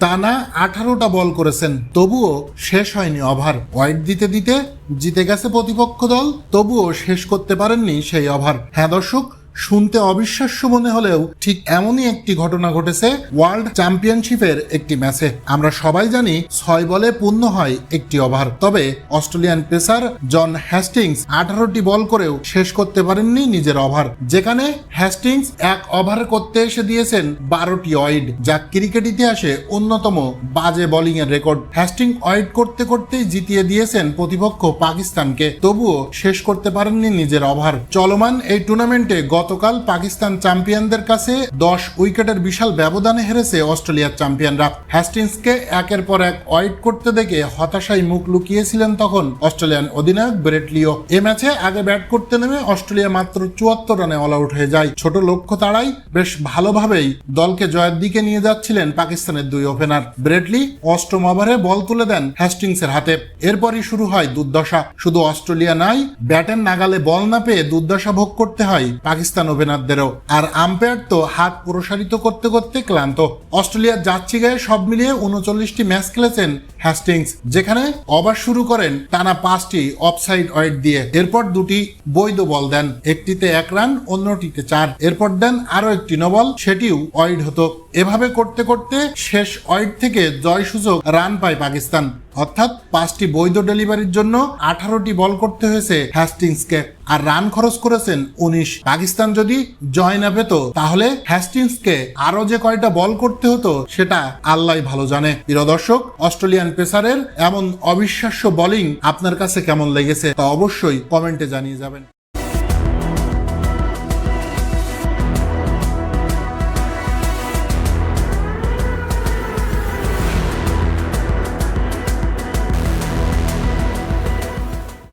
টানা আঠারোটা বল করেছেন, তবুও শেষ হয়নি ওভার। ওয়াইড দিতে দিতে জিতে গেছে প্রতিপক্ষ দল, তবুও শেষ করতে পারেননি সেই ওভার। হ্যাঁ দর্শক শুনতে অবিশ্বাস্য মনে হলেও ঠিক এমনই একটি ঘটনা ঘটেছে ওয়ার্ল্ড চ্যাম্পিয়নশিপের একটি ম্যাচে। আমরা সবাই জানি ছয় বলে পূর্ণ হয় একটি ওভার। তবে অস্ট্রেলিয়ান পেসার জন হ্যাস্টিংস আঠারোটি বল করেও শেষ করতে পারেননি নিজের ওভার। যেখানে হ্যাস্টিংস এক ওভার করতে এসে দিয়েছেন বারোটি ওয়াইড, যা ক্রিকেট ইতিহাসে অন্যতম বাজে বোলিং এর রেকর্ড। হ্যাস্টিং ওয়াইড করতে করতেই জিতিয়ে দিয়েছেন প্রতিপক্ষ পাকিস্তানকে। তবুও শেষ করতে পারেননি নিজের ওভার। চলমান এই টুর্নামেন্টে গতকাল পাকিস্তান চ্যাম্পিয়নদের কাছে দশ উইকেটের বিশাল ব্যবধানে হেরেছে অস্ট্রেলিয়ার চ্যাম্পিয়নরা। হ্যাস্টিংসকে একের পর এক ওয়াইড করতে দেখে হতাশায় মুখ লুকিয়েছিলেন তখন অস্ট্রেলিয়ান অধিনায়ক ব্রেটলিও এ ম্যাচে আগে ব্যাট করতে নেমে অস্ট্রেলিয়া মাত্র চুয়াত্তর রানে অল আউট হয়ে যায়। ছোট লক্ষ্য তাড়াই বেশ ভালোভাবেই দলকে জয়ের দিকে নিয়ে যাচ্ছিলেন পাকিস্তানের দুই ওপেনার। ব্রেটলি অষ্টম ওভারে বল তুলে দেন হ্যাস্টিংসের হাতে। এরপরই শুরু হয় দুর্দশা। শুধু অস্ট্রেলিয়া নাই, ব্যাটের নাগালে বল না পেয়ে দুর্দশা ভোগ করতে হয় পাকিস্তান ওপেনারদেরও আর আম্পায়ার তো হাত প্রসারিত করতে করতে ক্লান্ত। অস্ট্রেলিয়ার যাচ্ছি গায়ে সব মিলিয়ে উনচল্লিশটি ম্যাচ খেলেছেন হ্যাস্টিংস, যেখানে ওভার শুরু করেন টানা পাঁচটি অফসাইড ওয়াইড দিয়ে। এরপর দুটি বৈধ বল দেন, একটিতে এক রান, অন্যটিতে চার। এরপর দেন আরও একটি নবল সেটিও ওয়াইড হতো। এভাবে করতে করতে শেষ ওয়াইড থেকে জয় সুযোগ রান পায় পাকিস্তান। অর্থাৎ পাঁচটি বৈধ ডেলিভারির জন্য আঠারোটি বল করতে হয়েছে হ্যাস্টিংসকে। আর রান খরচ করেছেন উনিশ। পাকিস্তান যদি জয় না পেত, তাহলে হ্যাস্টিংসকে আরও যে কয়টা বল করতে হতো, সেটা আল্লাহ ভালো জানে। প্রিয় দর্শক, অস্ট্রেলিয়ান পেসারের এমন অবিশ্বাস্য বোলিং আপনার কাছে কেমন লেগেছে তা অবশ্যই কমেন্টে জানিয়ে যাবেন।